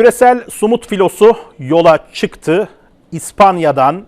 Küresel sumut filosu yola çıktı. İspanya'dan,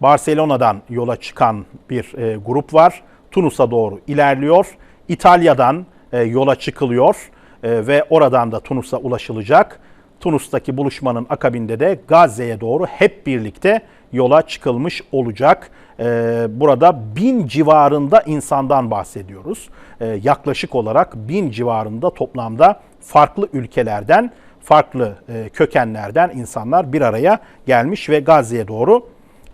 Barcelona'dan yola çıkan bir e, grup var. Tunus'a doğru ilerliyor. İtalya'dan e, yola çıkılıyor e, ve oradan da Tunus'a ulaşılacak. Tunus'taki buluşmanın akabinde de Gazze'ye doğru hep birlikte yola çıkılmış olacak. Ee, burada bin civarında insandan bahsediyoruz. Ee, yaklaşık olarak bin civarında toplamda farklı ülkelerden, farklı e, kökenlerden insanlar bir araya gelmiş ve Gazze'ye doğru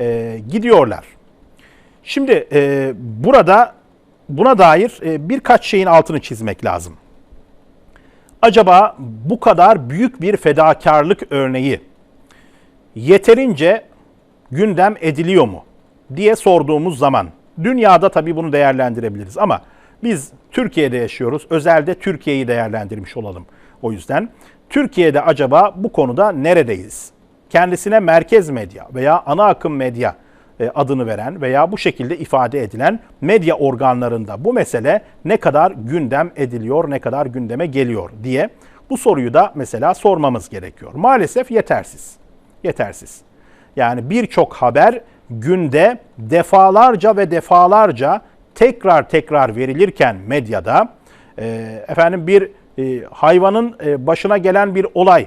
e, gidiyorlar. Şimdi e, burada buna dair birkaç şeyin altını çizmek lazım. Acaba bu kadar büyük bir fedakarlık örneği yeterince gündem ediliyor mu diye sorduğumuz zaman dünyada tabii bunu değerlendirebiliriz ama biz Türkiye'de yaşıyoruz. Özelde Türkiye'yi değerlendirmiş olalım. O yüzden Türkiye'de acaba bu konuda neredeyiz? Kendisine merkez medya veya ana akım medya e, adını veren veya bu şekilde ifade edilen medya organlarında bu mesele ne kadar gündem ediliyor, ne kadar gündeme geliyor diye bu soruyu da mesela sormamız gerekiyor. Maalesef yetersiz. Yetersiz. Yani birçok haber günde defalarca ve defalarca tekrar tekrar verilirken medyada e, efendim bir e, hayvanın e, başına gelen bir olay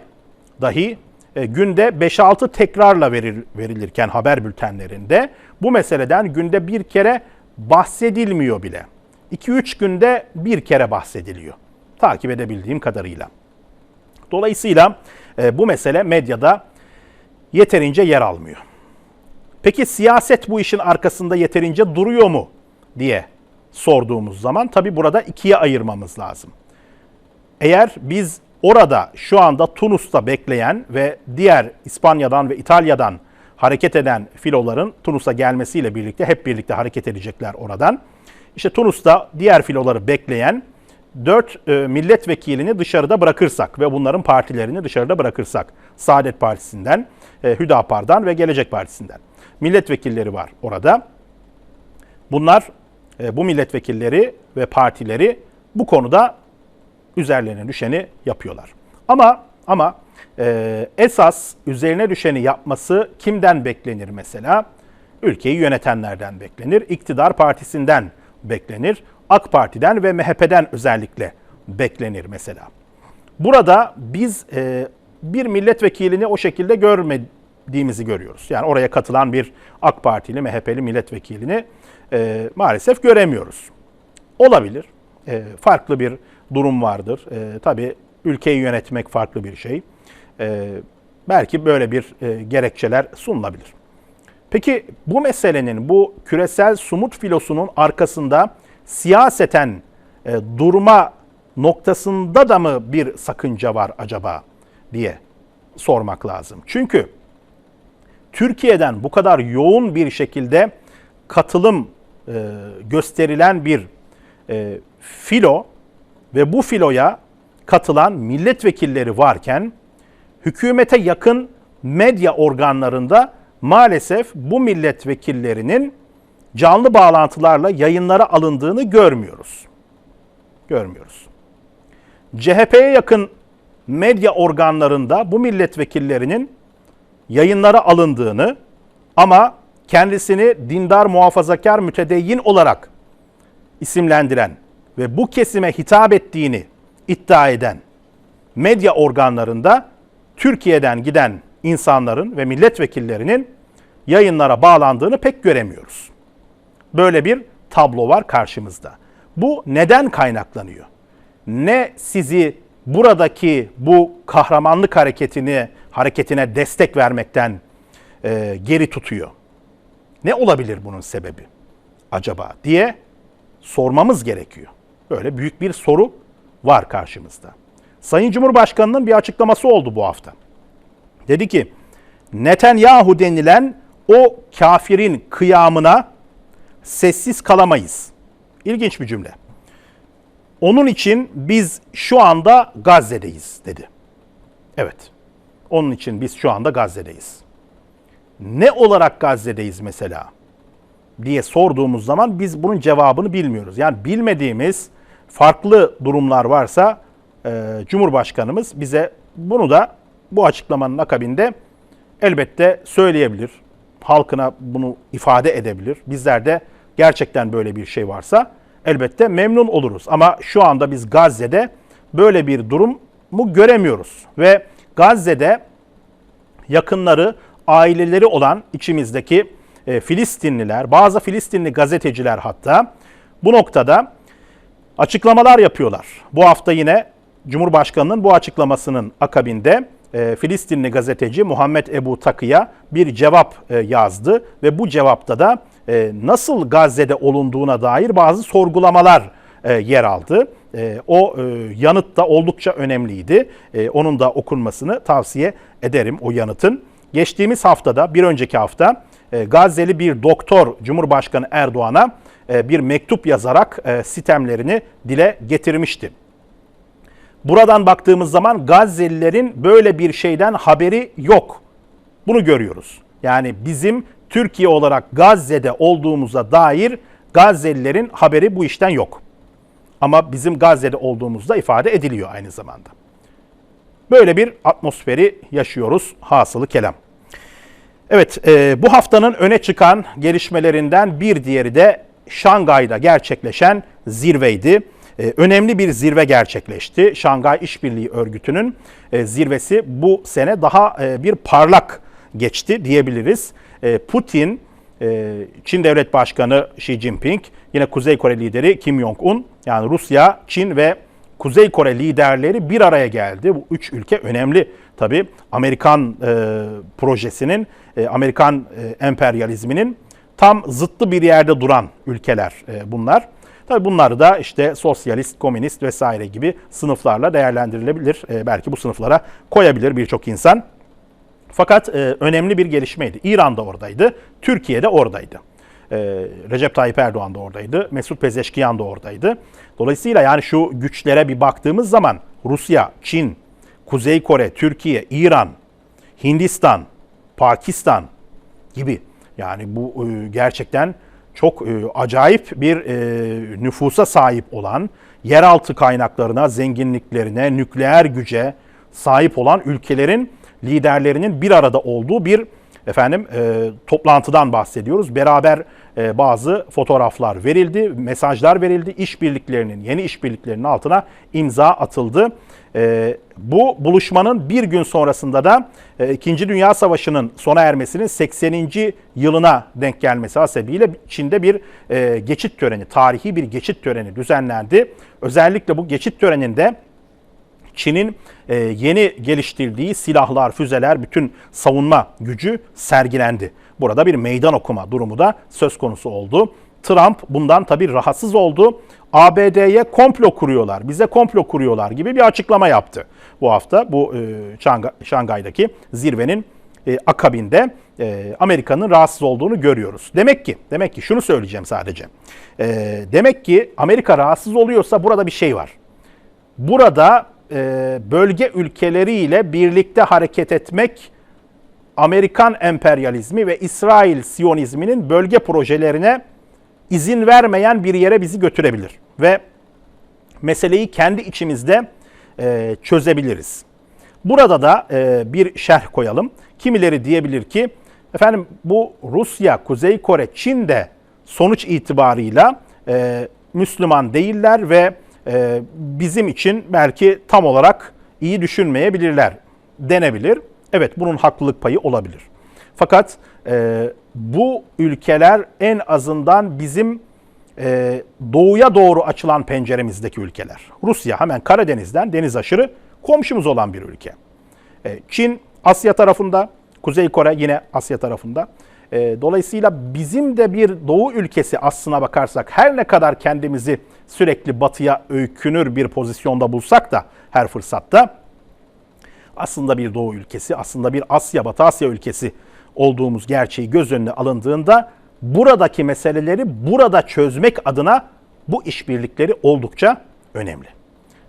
dahi günde 5-6 tekrarla veril, verilirken haber bültenlerinde bu meseleden günde bir kere bahsedilmiyor bile. 2-3 günde bir kere bahsediliyor. Takip edebildiğim kadarıyla. Dolayısıyla e, bu mesele medyada yeterince yer almıyor. Peki siyaset bu işin arkasında yeterince duruyor mu diye sorduğumuz zaman tabi burada ikiye ayırmamız lazım. Eğer biz orada şu anda Tunus'ta bekleyen ve diğer İspanya'dan ve İtalya'dan hareket eden filoların Tunus'a gelmesiyle birlikte hep birlikte hareket edecekler oradan. İşte Tunus'ta diğer filoları bekleyen 4 e, milletvekilini dışarıda bırakırsak ve bunların partilerini dışarıda bırakırsak Saadet Partisi'nden, e, Hüdapar'dan ve Gelecek Partisi'nden milletvekilleri var orada. Bunlar bu milletvekilleri ve partileri bu konuda üzerlerine düşeni yapıyorlar. Ama ama e, esas üzerine düşeni yapması kimden beklenir mesela? Ülkeyi yönetenlerden beklenir, iktidar partisinden beklenir, AK Parti'den ve MHP'den özellikle beklenir mesela. Burada biz e, bir milletvekilini o şekilde görmediğimizi görüyoruz. Yani oraya katılan bir AK Partili, MHP'li milletvekilini e, maalesef göremiyoruz. Olabilir, e, farklı bir durum vardır. E, tabii ülkeyi yönetmek farklı bir şey. E, belki böyle bir e, gerekçeler sunulabilir. Peki bu meselenin, bu küresel sumut filosunun arkasında siyaseten e, durma noktasında da mı bir sakınca var acaba diye sormak lazım. Çünkü Türkiye'den bu kadar yoğun bir şekilde katılım e, gösterilen bir e, filo ve bu filoya katılan milletvekilleri varken hükümete yakın medya organlarında maalesef bu milletvekillerinin canlı bağlantılarla yayınlara alındığını görmüyoruz. Görmüyoruz. CHP'ye yakın medya organlarında bu milletvekillerinin yayınlara alındığını ama kendisini dindar muhafazakar mütedeyyin olarak isimlendiren ve bu kesime hitap ettiğini iddia eden medya organlarında Türkiye'den giden insanların ve milletvekillerinin yayınlara bağlandığını pek göremiyoruz. Böyle bir tablo var karşımızda. Bu neden kaynaklanıyor? Ne sizi buradaki bu kahramanlık hareketini hareketine destek vermekten e, geri tutuyor? Ne olabilir bunun sebebi acaba diye sormamız gerekiyor. Böyle büyük bir soru var karşımızda. Sayın Cumhurbaşkanı'nın bir açıklaması oldu bu hafta. Dedi ki Netanyahu denilen o kafirin kıyamına sessiz kalamayız. İlginç bir cümle. Onun için biz şu anda Gazze'deyiz dedi. Evet. Onun için biz şu anda Gazze'deyiz. Ne olarak Gazze'deyiz mesela? diye sorduğumuz zaman biz bunun cevabını bilmiyoruz. Yani bilmediğimiz farklı durumlar varsa e, Cumhurbaşkanımız bize bunu da bu açıklamanın akabinde elbette söyleyebilir. Halkına bunu ifade edebilir. Bizler de gerçekten böyle bir şey varsa elbette memnun oluruz. Ama şu anda biz Gazze'de böyle bir durumu göremiyoruz. Ve Gazze'de yakınları, aileleri olan içimizdeki e, Filistinliler, bazı Filistinli gazeteciler hatta bu noktada açıklamalar yapıyorlar. Bu hafta yine Cumhurbaşkanı'nın bu açıklamasının akabinde e, Filistinli gazeteci Muhammed Ebu Takı'ya bir cevap e, yazdı ve bu cevapta da nasıl Gazze'de olunduğuna dair bazı sorgulamalar yer aldı. O yanıt da oldukça önemliydi. Onun da okunmasını tavsiye ederim o yanıtın. Geçtiğimiz haftada, bir önceki hafta e, Gazze'li bir doktor Cumhurbaşkanı Erdoğan'a e, bir mektup yazarak e, sitemlerini dile getirmişti. Buradan baktığımız zaman Gazze'lilerin böyle bir şeyden haberi yok. Bunu görüyoruz. Yani bizim Türkiye olarak Gazze'de olduğumuza dair Gazze'lilerin haberi bu işten yok. Ama bizim Gazze'de olduğumuzda ifade ediliyor aynı zamanda. Böyle bir atmosferi yaşıyoruz hasılı kelam. Evet, e, bu haftanın öne çıkan gelişmelerinden bir diğeri de Şangay'da gerçekleşen zirveydi. E, önemli bir zirve gerçekleşti. Şangay İşbirliği Örgütü'nün e, zirvesi bu sene daha e, bir parlak geçti diyebiliriz. E, Putin, e, Çin Devlet Başkanı Xi Jinping, yine Kuzey Kore lideri Kim Jong-un, yani Rusya, Çin ve Kuzey Kore liderleri bir araya geldi. Bu üç ülke önemli tabii. Amerikan e, projesinin, e, Amerikan e, emperyalizminin tam zıttı bir yerde duran ülkeler e, bunlar. Tabii bunları da işte sosyalist, komünist vesaire gibi sınıflarla değerlendirilebilir. E, belki bu sınıflara koyabilir birçok insan. Fakat e, önemli bir gelişmeydi. İran da oradaydı, Türkiye de oradaydı. E, Recep Tayyip Erdoğan da oradaydı, Mesut Pezeşkiyan da oradaydı. Dolayısıyla yani şu güçlere bir baktığımız zaman Rusya, Çin, Kuzey Kore, Türkiye, İran, Hindistan, Pakistan gibi yani bu e, gerçekten çok e, acayip bir e, nüfusa sahip olan, yeraltı kaynaklarına, zenginliklerine, nükleer güce sahip olan ülkelerin liderlerinin bir arada olduğu bir efendim e, toplantıdan bahsediyoruz. Beraber e, bazı fotoğraflar verildi, mesajlar verildi. İşbirliklerinin, yeni işbirliklerinin altına imza atıldı. E, bu buluşmanın bir gün sonrasında da e, İkinci Dünya Savaşı'nın sona ermesinin 80. yılına denk gelmesi hasebiyle Çin'de bir e, geçit töreni, tarihi bir geçit töreni düzenlendi. Özellikle bu geçit töreninde Çin'in e, yeni geliştirdiği silahlar, füzeler, bütün savunma gücü sergilendi. Burada bir meydan okuma durumu da söz konusu oldu. Trump bundan tabii rahatsız oldu. ABD'ye komplo kuruyorlar, bize komplo kuruyorlar gibi bir açıklama yaptı. Bu hafta bu e, Şangay'daki zirvenin e, akabinde e, Amerika'nın rahatsız olduğunu görüyoruz. Demek ki, demek ki şunu söyleyeceğim sadece. E, demek ki Amerika rahatsız oluyorsa burada bir şey var. Burada e, bölge ülkeleriyle birlikte hareket etmek Amerikan emperyalizmi ve İsrail Siyonizminin bölge projelerine izin vermeyen bir yere bizi götürebilir ve meseleyi kendi içimizde e, çözebiliriz. Burada da e, bir şerh koyalım. Kimileri diyebilir ki efendim bu Rusya, Kuzey Kore, Çin de sonuç itibarıyla e, Müslüman değiller ve e, bizim için belki tam olarak iyi düşünmeyebilirler denebilir. Evet bunun haklılık payı olabilir. Fakat e, bu ülkeler en azından bizim e, doğuya doğru açılan penceremizdeki ülkeler. Rusya hemen Karadeniz'den deniz aşırı komşumuz olan bir ülke. E, Çin Asya tarafında, Kuzey Kore yine Asya tarafında. E, dolayısıyla bizim de bir doğu ülkesi aslına bakarsak her ne kadar kendimizi sürekli batıya öykünür bir pozisyonda bulsak da her fırsatta aslında bir doğu ülkesi, aslında bir Asya, Batı Asya ülkesi olduğumuz gerçeği göz önüne alındığında buradaki meseleleri burada çözmek adına bu işbirlikleri oldukça önemli.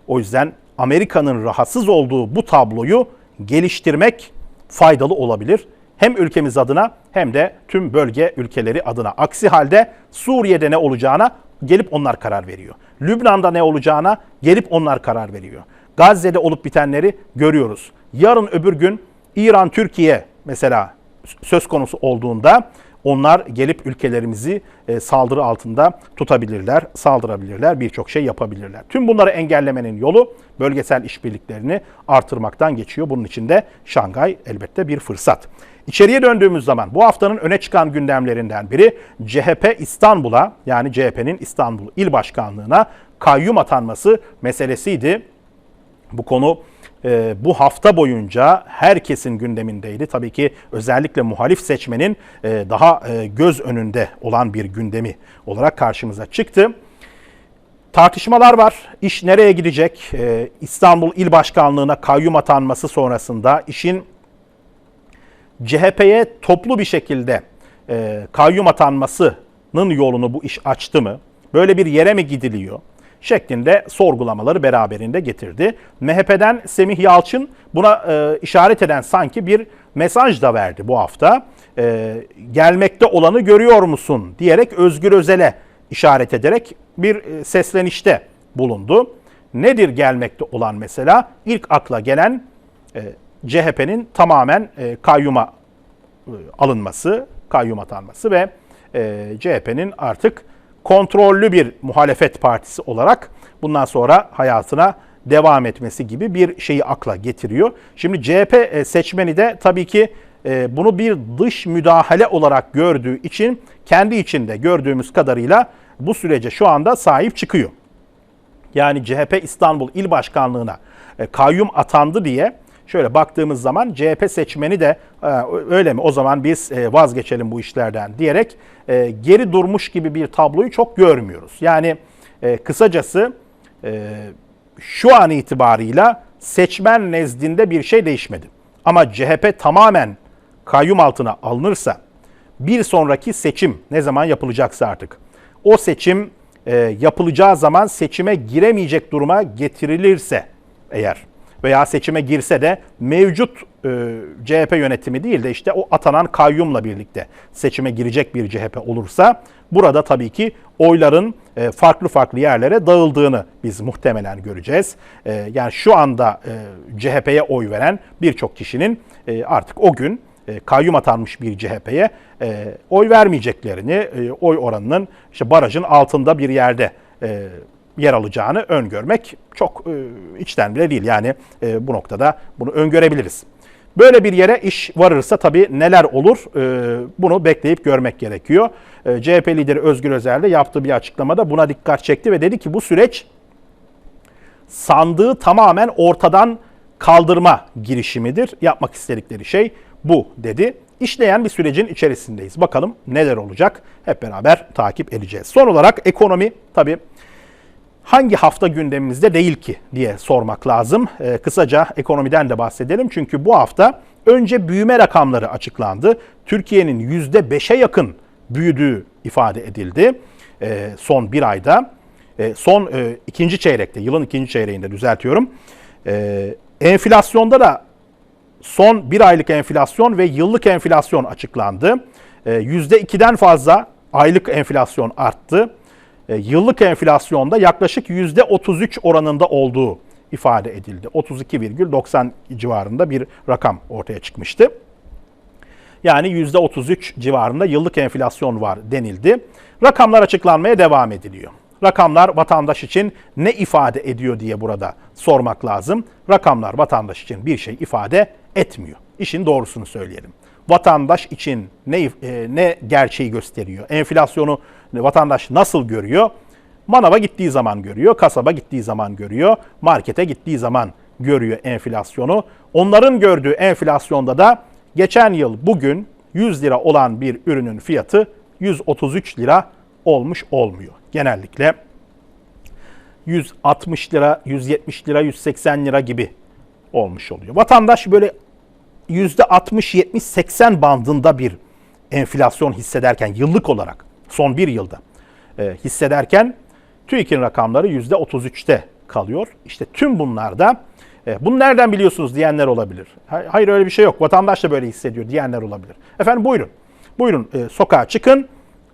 O yüzden Amerika'nın rahatsız olduğu bu tabloyu geliştirmek faydalı olabilir. Hem ülkemiz adına hem de tüm bölge ülkeleri adına. Aksi halde Suriye'de ne olacağına gelip onlar karar veriyor. Lübnan'da ne olacağına gelip onlar karar veriyor. Gazze'de olup bitenleri görüyoruz. Yarın öbür gün İran, Türkiye mesela söz konusu olduğunda onlar gelip ülkelerimizi e, saldırı altında tutabilirler, saldırabilirler, birçok şey yapabilirler. Tüm bunları engellemenin yolu bölgesel işbirliklerini artırmaktan geçiyor. Bunun için de Şangay elbette bir fırsat. İçeriye döndüğümüz zaman bu haftanın öne çıkan gündemlerinden biri CHP İstanbul'a yani CHP'nin İstanbul İl Başkanlığı'na kayyum atanması meselesiydi. Bu konu e, bu hafta boyunca herkesin gündemindeydi. Tabii ki özellikle muhalif seçmenin e, daha e, göz önünde olan bir gündemi olarak karşımıza çıktı. Tartışmalar var. İş nereye gidecek? E, İstanbul İl Başkanlığı'na kayyum atanması sonrasında işin CHP'ye toplu bir şekilde e, kayyum atanmasının yolunu bu iş açtı mı? Böyle bir yere mi gidiliyor? Şeklinde sorgulamaları beraberinde getirdi. MHP'den Semih Yalçın buna e, işaret eden sanki bir mesaj da verdi bu hafta. E, gelmekte olanı görüyor musun diyerek Özgür Özel'e işaret ederek bir e, seslenişte bulundu. Nedir gelmekte olan mesela? İlk akla gelen e, CHP'nin tamamen e, kayyuma e, alınması, kayyum atanması ve e, CHP'nin artık kontrollü bir muhalefet partisi olarak bundan sonra hayatına devam etmesi gibi bir şeyi akla getiriyor. Şimdi CHP e, seçmeni de tabii ki e, bunu bir dış müdahale olarak gördüğü için kendi içinde gördüğümüz kadarıyla bu sürece şu anda sahip çıkıyor. Yani CHP İstanbul İl Başkanlığı'na e, kayyum atandı diye şöyle baktığımız zaman CHP seçmeni de öyle mi o zaman biz vazgeçelim bu işlerden diyerek geri durmuş gibi bir tabloyu çok görmüyoruz. Yani kısacası şu an itibarıyla seçmen nezdinde bir şey değişmedi. Ama CHP tamamen kayyum altına alınırsa bir sonraki seçim ne zaman yapılacaksa artık o seçim yapılacağı zaman seçime giremeyecek duruma getirilirse eğer veya seçime girse de mevcut e, CHP yönetimi değil de işte o atanan kayyumla birlikte seçime girecek bir CHP olursa burada tabii ki oyların e, farklı farklı yerlere dağıldığını biz muhtemelen göreceğiz. E, yani şu anda e, CHP'ye oy veren birçok kişinin e, artık o gün e, kayyum atanmış bir CHP'ye e, oy vermeyeceklerini, e, oy oranının işte barajın altında bir yerde yer alacağını öngörmek çok e, içten bile değil. Yani e, bu noktada bunu öngörebiliriz. Böyle bir yere iş varırsa tabii neler olur e, bunu bekleyip görmek gerekiyor. CHP lideri Özgür Özel de yaptığı bir açıklamada buna dikkat çekti ve dedi ki bu süreç sandığı tamamen ortadan kaldırma girişimidir. Yapmak istedikleri şey bu dedi. İşleyen bir sürecin içerisindeyiz. Bakalım neler olacak hep beraber takip edeceğiz. Son olarak ekonomi tabii hangi hafta gündemimizde değil ki diye sormak lazım. E, kısaca ekonomiden de bahsedelim çünkü bu hafta önce büyüme rakamları açıklandı. Türkiye'nin %5'e yakın büyüdüğü ifade edildi e, son bir ayda. E, son e, ikinci çeyrekte, yılın ikinci çeyreğinde düzeltiyorum. E, enflasyonda da son bir aylık enflasyon ve yıllık enflasyon açıklandı. E, %2'den fazla aylık enflasyon arttı. E, yıllık enflasyonda yaklaşık %33 oranında olduğu ifade edildi. 32,90 civarında bir rakam ortaya çıkmıştı. Yani %33 civarında yıllık enflasyon var denildi. Rakamlar açıklanmaya devam ediliyor. Rakamlar vatandaş için ne ifade ediyor diye burada sormak lazım. Rakamlar vatandaş için bir şey ifade etmiyor. İşin doğrusunu söyleyelim. Vatandaş için ne e, ne gerçeği gösteriyor? Enflasyonu vatandaş nasıl görüyor? Manava gittiği zaman görüyor, kasaba gittiği zaman görüyor, markete gittiği zaman görüyor enflasyonu. Onların gördüğü enflasyonda da geçen yıl bugün 100 lira olan bir ürünün fiyatı 133 lira olmuş olmuyor. Genellikle 160 lira, 170 lira, 180 lira gibi olmuş oluyor. Vatandaş böyle %60, 70, 80 bandında bir enflasyon hissederken yıllık olarak son bir yılda e, hissederken TÜİK'in rakamları %33'te kalıyor. İşte tüm bunlarda e, bunu nereden biliyorsunuz diyenler olabilir. Hayır öyle bir şey yok. Vatandaş da böyle hissediyor diyenler olabilir. Efendim buyurun. Buyurun e, sokağa çıkın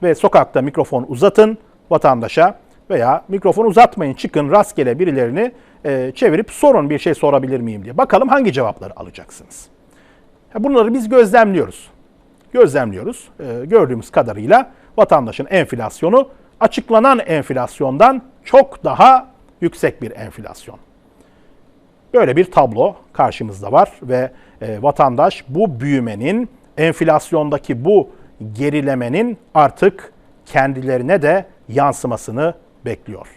ve sokakta mikrofon uzatın vatandaşa veya mikrofonu uzatmayın çıkın rastgele birilerini e, çevirip sorun bir şey sorabilir miyim diye. Bakalım hangi cevapları alacaksınız. Bunları biz gözlemliyoruz. Gözlemliyoruz. E, gördüğümüz kadarıyla vatandaşın enflasyonu açıklanan enflasyondan çok daha yüksek bir enflasyon. Böyle bir tablo karşımızda var ve e, vatandaş bu büyümenin, enflasyondaki bu gerilemenin artık kendilerine de yansımasını bekliyor.